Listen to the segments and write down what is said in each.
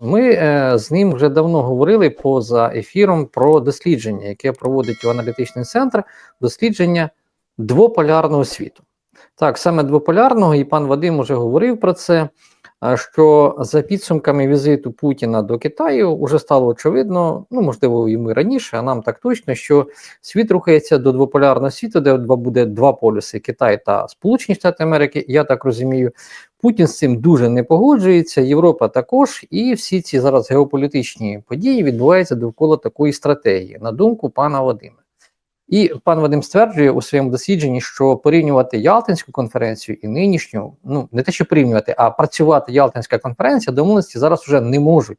Ми е, з ним вже давно говорили поза ефіром про дослідження, яке проводить його аналітичний центр, дослідження двополярного світу. Так, саме двополярного, і пан Вадим уже говорив про це. Що за підсумками візиту Путіна до Китаю вже стало очевидно, ну можливо, і раніше, а нам так точно, що світ рухається до двополярного світу, де буде два полюси Китай та Сполучені Штати Америки. Я так розумію, Путін з цим дуже не погоджується, Європа також, і всі ці зараз геополітичні події відбуваються довкола такої стратегії, на думку пана Вадима. І пан Вадим стверджує у своєму дослідженні, що порівнювати Ялтинську конференцію і нинішню, ну не те, що порівнювати, а працювати Ялтинська конференція, домовленості зараз вже не можуть.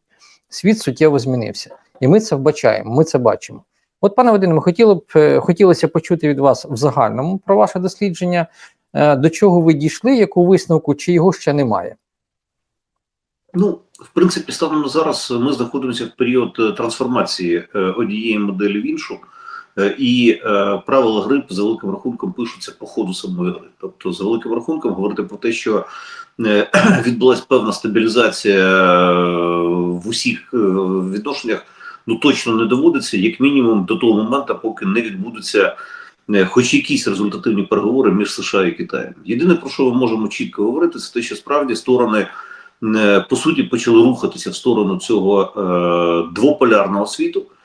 Світ суттєво змінився, і ми це вбачаємо. Ми це бачимо. От, пане Вадиме, ми хотіли б е, хотілося почути від вас в загальному про ваше дослідження. Е, До чого ви дійшли, яку висновку, чи його ще немає? Ну, в принципі, станом зараз ми знаходимося в період е, трансформації однієї моделі в іншу, і е, правила гри за великим рахунком пишуться по ходу самої гри. Тобто, за великим рахунком говорити про те, що е, відбулася певна стабілізація е, в усіх е, відношеннях, ну точно не доводиться, як мінімум, до того моменту, поки не відбудуться. е, Хоч якісь результативні переговори між США і Китаєм. Єдине про що ми можемо чітко говорити, це те, що справді сторони е, по суті почали рухатися в сторону цього е, двополярного світу, Е,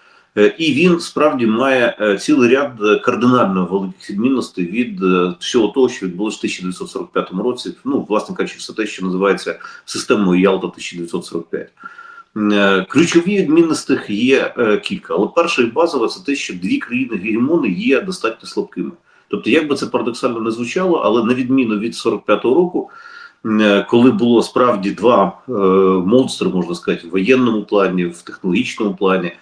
і він справді має е, цілий ряд е, кардинально великих відмінностей від е, всього того, що відбулося в 1945 році. Ну, власне кажучи, все те, що називається системою Ялта 1945. Е, Ключові відмінності є е, кілька, але перша і базова це те, що дві країни гегемони є достатньо слабкими. Тобто, як би це парадоксально не звучало, але на відміну від 45-го року, е, коли було справді два е, монстри, можна сказати, в воєнному плані, в технологічному плані,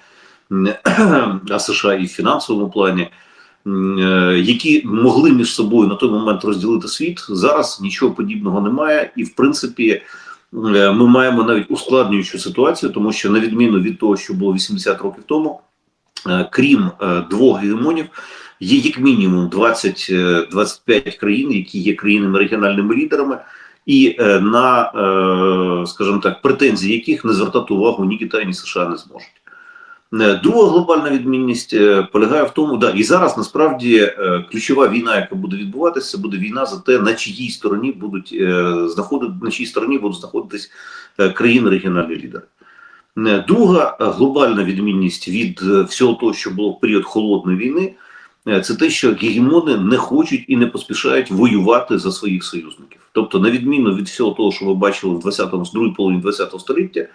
а США і в фінансовому плані, е, які могли між собою на той момент розділити світ, зараз нічого подібного немає, і в принципі. е, Ми маємо навіть ускладнюючу ситуацію, тому що на відміну від того, що було 80 років тому, е, крім двох гегемонів, є як мінімум 20-25 країн, які є країнами регіональними лідерами, і на, скажімо так, претензії яких не звертати увагу ні Китай, ні США не зможуть. Е, Друга глобальна відмінність е, полягає в тому, да, і зараз насправді е, ключова війна, яка буде відбуватися, буде війна за те, на чиїй стороні будуть знаходити, на чиїй стороні будуть знаходитись країни регіональні лідери. Друга глобальна відмінність від всього того, що було в період холодної війни, це те, що гегемони не хочуть і не поспішають воювати за своїх союзників. Тобто, на відміну від всього того, що ви бачили в 20-му, другій половині 20-го століття,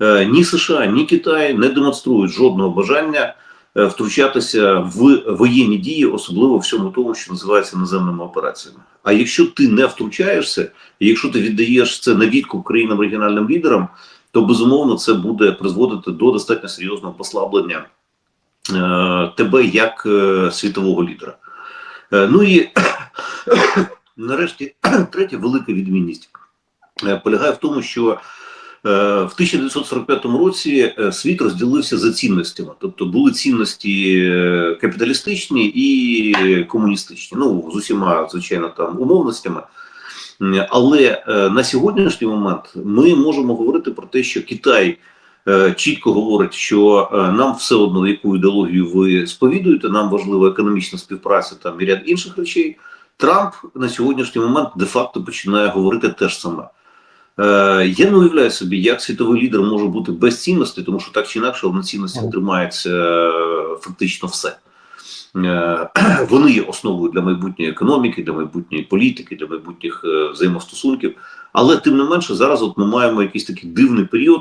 ні США, ні Китай не демонструють жодного бажання е, втручатися в воєнні дії, особливо в всьому тому, що називається наземними операціями. А якщо ти не втручаєшся, якщо ти віддаєш це на відкуп країнам регіональним лідерам, то безумовно це буде призводити до достатньо серйозного послаблення е, тебе як е, світового лідера. Е, ну і нарешті третя велика відмінність е, полягає в тому, що е, в 1945 році е, світ розділився за цінностями, тобто були цінності е, капіталістичні і комуністичні. Ну з усіма звичайно там умовностями. Але е, на сьогоднішній момент ми можемо говорити про те, що Китай е, чітко говорить, що е, нам все одно яку ідеологію ви сповідуєте, нам важлива економічна співпраця там і ряд інших речей. Трамп на сьогоднішній момент де-факто починає говорити те ж саме. Е, я не уявляю собі, як світовий лідер може бути без цінностей, тому що так чи інакше на цінностях тримається е, фактично все. Е, Вони є основою для майбутньої економіки, для майбутньої політики, для майбутніх взаємостосунків. Але тим не менше, зараз от ми маємо якийсь такий дивний період,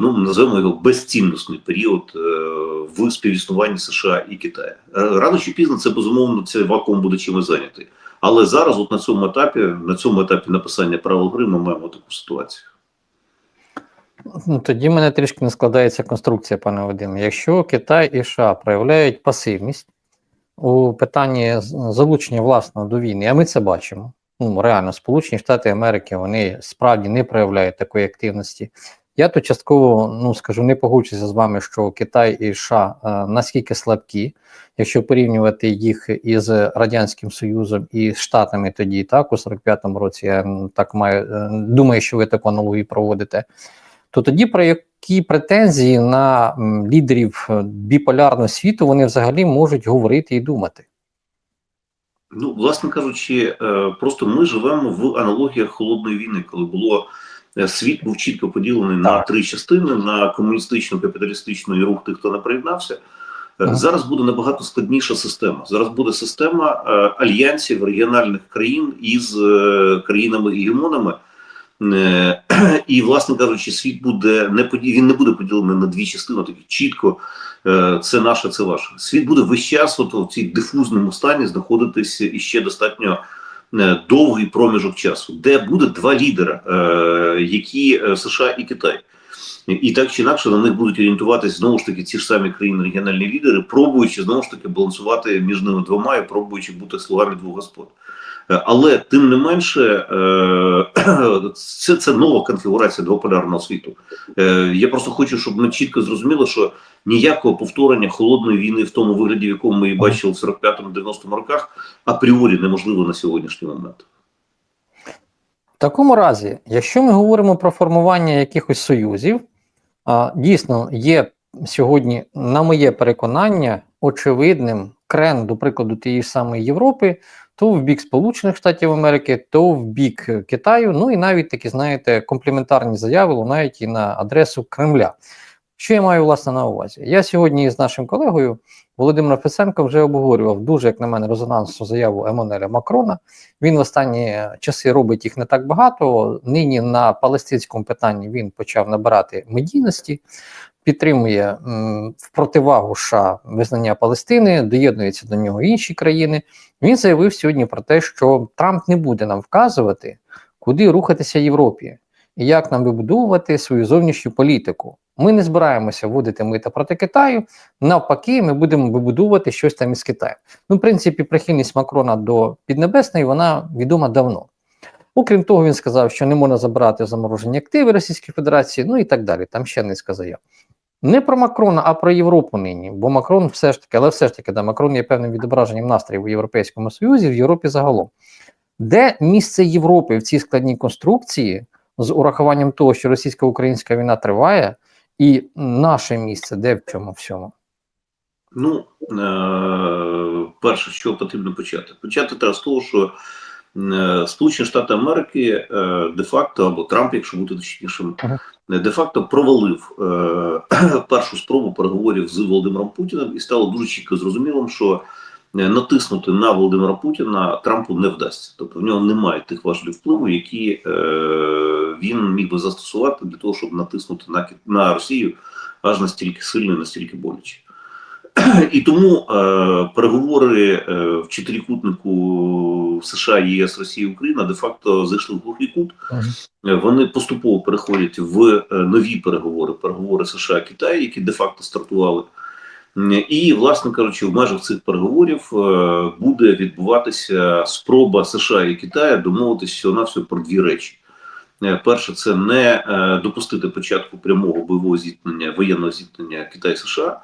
ну називаємо його безцінностний період в співіснуванні США і Китаю. Рано чи пізно це безумовно цей вакуум буде чимось зайнятий. Але зараз, от на цьому етапі, на цьому етапі написання правил гри, ми маємо таку ситуацію. Ну, тоді мене трішки не складається конструкція, пане Вадиме. Якщо Китай і США проявляють пасивність у питанні залучення власного до війни, а ми це бачимо. Ну, реально, Сполучені Штати Америки вони справді не проявляють такої активності. Я тут частково ну скажу, не погоджуся з вами, що Китай і США е, наскільки слабкі, якщо порівнювати їх із Радянським Союзом і Штатами тоді, так, у 45-му році, я так маю, е, думаю, що ви таку аналогію проводите. то тоді про які претензії на лідерів е, біполярного світу вони взагалі можуть говорити і думати? Ну, власне кажучи, е, просто ми живемо в аналогіях холодної війни, коли було світ був чітко поділений на три частини: на комуністичну, капіталістичну і рух тих, хто не приєднався. Е, Зараз буде набагато складніша система. Зараз буде система е, альянсів регіональних країн із е, країнами-гегемонами. Е, І, власне кажучи, світ буде не поді... він не буде поділений на дві частини, такі чітко е, це наше, це ваше. Світ буде весь час от в цій дифузному стані знаходитись іще достатньо е, довгий проміжок часу, де буде два лідера, е, які е, США і Китай. І- І так чи інакше на них будуть орієнтуватися знову ж таки ці ж самі країни регіональні лідери, пробуючи знову ж таки балансувати між ними двома і пробуючи бути слугами двох господ. Е, Але тим не менше, е, це, це нова конфігурація двополярного світу. Е, Я просто хочу, щоб ми чітко зрозуміли, що ніякого повторення холодної війни в тому вигляді, в якому ми її бачили в 45-90 роках, апріорі неможливо на сьогоднішній момент. В такому разі, якщо ми говоримо про формування якихось союзів, дійсно є сьогодні, на моє переконання, очевидним крен, до прикладу, тієї ж самої Європи, то в бік Сполучених Штатів Америки, то в бік Китаю, ну і навіть такі, знаєте, компліментарні заяви лунають і на адресу Кремля. Що я маю власне на увазі? Я сьогодні з нашим колегою Володимиром Фесенко вже обговорював дуже, як на мене, резонансну заяву Еммануеля Макрона. Він в останні часи робить їх не так багато. Нині на палестинському питанні він почав набирати медійності, підтримує в противагу США визнання Палестини, доєднуються до нього інші країни. Він заявив сьогодні про те, що Трамп не буде нам вказувати, куди рухатися Європі і як нам вибудовувати свою зовнішню політику. Ми не збираємося вводити мита проти Китаю. Навпаки, ми будемо вибудовувати щось там із Китаю. Ну, в принципі, прихильність Макрона до Піднебесної вона відома давно. Окрім того, він сказав, що не можна забирати заморожені активи Російської Федерації, ну і так далі. Там ще низка заяв. Не про Макрона, а про Європу нині. Бо Макрон все ж таки, але все ж таки, да, Макрон є певним відображенням настроїв у Європейському Союзі, в Європі загалом. Де місце Європи в цій складній конструкції з урахуванням того, що російсько-українська війна триває, і наше місце, де в цьому всьому? Ну, е, перше, з чого потрібно почати? Почати треба з того, що е, Сполучені Штати Америки е, де-факто, або Трамп, якщо бути точнішим, де-факто провалив е, першу спробу переговорів з Володимиром Путіним і стало дуже чітко зрозумілим, що е, натиснути на Володимира Путіна Трампу не вдасться. Тобто в нього немає тих важелів впливу, які е, він міг би застосувати для того, щоб натиснути на, на Росію аж настільки сильно і настільки боляче. І тому е, переговори е, в чотирикутнику США, ЄС, Росія, Україна де-факто зайшли в глухий кут. Е, Вони поступово переходять в е, нові переговори, переговори США Китай, які де-факто стартували. І, власне кажучи, в межах цих переговорів е, буде відбуватися спроба США і Китаю домовитися всього на про дві речі. Перше, це не допустити початку прямого бойового зіткнення, воєнного зіткнення Китай-США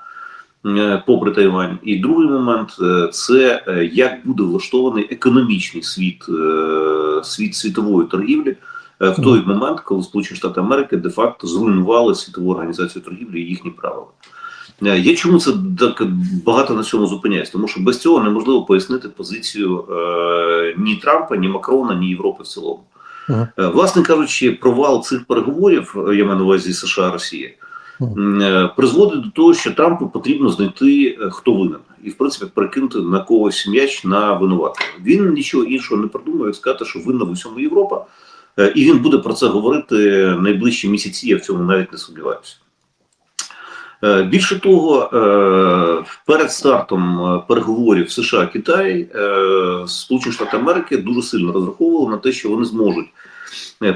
попри Тайвань. І другий момент е, це е, як буде влаштований економічний світ, е, світ світової торгівлі е, в той момент, коли Сполучені Штати Америки де-факто зруйнували світову організацію торгівлі і їхні правила. Е, Я чому це так багато на цьому зупиняюсь? Тому що без цього неможливо пояснити позицію е, ні Трампа, ні Макрона, ні Європи в цілому. Е, Власне кажучи, провал цих переговорів, е, я маю на увазі США е, призводить до того, що Трампу потрібно знайти, е, хто винен, і в принципі перекинути на когось м'яч на винуватого. Він нічого іншого не придумав, як сказати, що винна в усьому Європа, Е, і він буде про це говорити найближчі місяці. Я в цьому навіть не сумніваюся. Е, Більше того, е, перед стартом е, переговорів США Китай е, Сполучені Штати Америки дуже сильно розраховували на те, що вони зможуть е,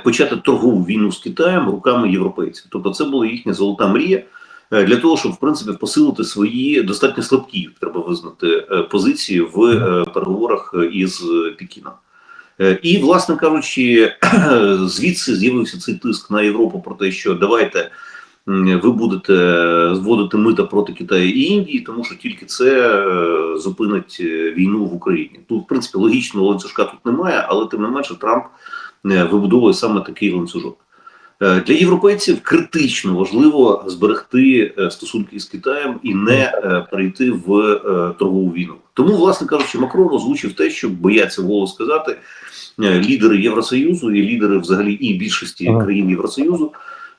почати торгову війну з Китаєм руками європейців. Тобто, це була їхня золота мрія е, для того, щоб в принципі посилити свої достатньо слабкі, треба визнати, е, позиції в е, переговорах із е, Пекіном. Е, І, власне кажучи, звідси з'явився цей тиск на Європу про те, що давайте ви будете зводити мита проти Китаю і Індії, тому що тільки це е, зупинить е, війну в Україні. Тут, в принципі, логічного ланцюжка тут немає, але тим не менше Трамп е, вибудовує саме такий ланцюжок. Е, Для європейців критично важливо зберегти е, стосунки з Китаєм і не е, перейти в е, торгову війну. Тому, власне кажучи, Макрон озвучив те, що бояться голос сказати е, лідери Євросоюзу і лідери взагалі і більшості країн Євросоюзу.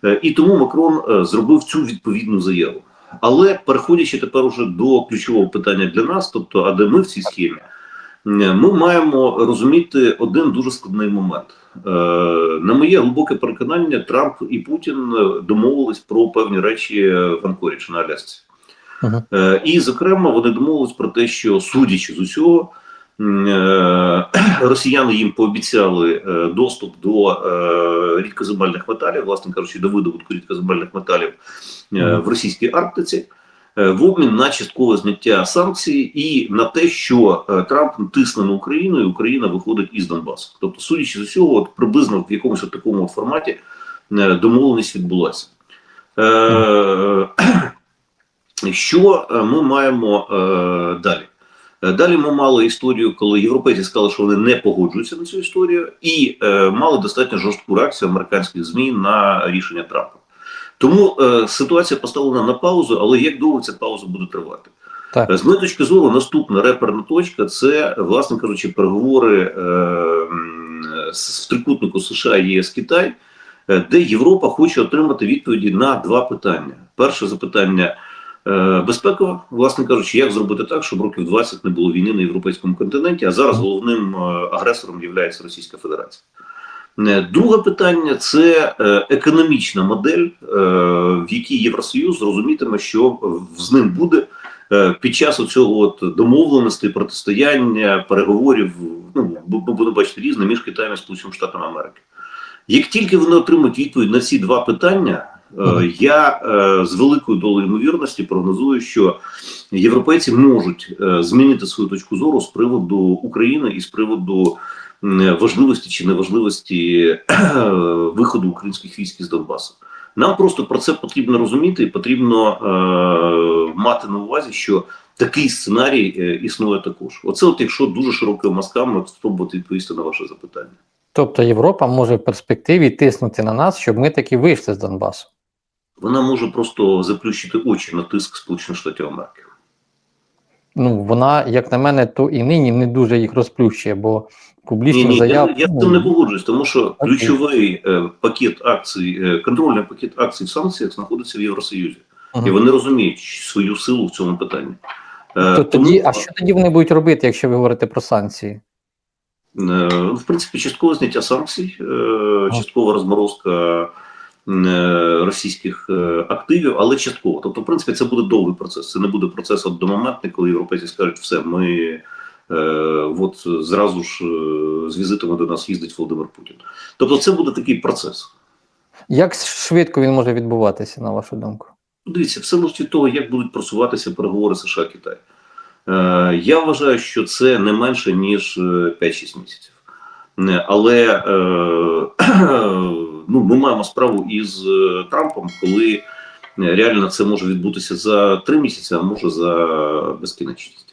Е, І тому Макрон е, зробив цю відповідну заяву. Але переходячи тепер уже до ключового питання для нас, тобто, а де ми в цій схемі, е, ми маємо розуміти один дуже складний момент. Е, На моє глибоке переконання, Трамп і Путін е, домовились про певні речі в Анкоріч на Алясці. Е, І, зокрема, вони домовились про те, що судячи з усього, е, росіяни їм пообіцяли е, доступ до е, рідкоземельних металів, власне кажучи, до видобутку рідкоземельних металів е, Мгм. в російській Арктиці. Е, В обмін на часткове зняття санкцій і на те, що е, Трамп тисне на Україну, і Україна виходить із Донбасу. Тобто, судячи з усього, от приблизно в якомусь от такому от форматі е, домовленість відбулася. Що ми маємо далі? Далі ми мали історію, коли європейці сказали, що вони не погоджуються на цю історію, і мали достатньо жорстку реакцію американських ЗМІ на рішення Трампа. Тому е, ситуація поставлена на паузу, але як довго ця пауза буде тривати? Так. Е, З моєї точки зору, наступна реперна точка це, власне кажучи, переговори е, з в трикутнику США, ЄС, Китай, е, де Європа хоче отримати відповіді на два питання. Перше запитання е, безпекове, власне кажучи, як зробити так, щоб років 20 не було війни на європейському континенті, а зараз головним е, агресором є Російська Федерація. Е, Друге питання це е, економічна модель, е, в якій Євросоюз розумітиме, що з ним буде під час цього от домовленостей, протистояння, переговорів. Ну ми будемо бачити різне між Китаєм і Сполученими Штатами Америки. Як тільки вони отримають відповідь на ці два питання, я з великою долею ймовірності прогнозую, що європейці можуть змінити свою точку зору з приводу України і з приводу важливості чи неважливості виходу українських військ із Донбасу. Нам просто про це потрібно розуміти і потрібно е, мати на увазі, що такий сценарій е, існує також. Оце, от якщо дуже широкими мазками спробувати відповісти на ваше запитання. Тобто Європа може в перспективі тиснути на нас, щоб ми таки вийшли з Донбасу. Вона може просто заплющити очі на тиск Сполучених Штатів Америки. Ну, вона, як на мене, то і нині не дуже їх розплющує, бо Ні, публічних ні, я, я з цим не погоджуюсь, тому що ключовий е, пакет акцій, е, контрольний пакет акцій в санкціях знаходиться в Євросоюзі, Мгм. і вони розуміють свою силу в цьому питанні. Е, То тому, тоді, а що тоді вони будуть робити, якщо ви говорите про санкції? Е, В принципі, часткове зняття санкцій, е, часткова розморозка російських е, активів, але частково. Тобто, в принципі, це буде довгий процес. Це не буде процес одномоментний, коли європейці скажуть, все, ми е, от зразу ж е, з візитами до нас їздить Володимир Путін. Тобто, це буде такий процес. Як швидко він може відбуватися, на вашу думку? Дивіться, все від того, як будуть просуватися переговори США Китай. Е, я вважаю, що це не менше ніж е, 5-6 місяців. Але е, ну, ми маємо справу із е, Трампом, коли е, реально це може відбутися за три місяці, а може за безкінечність.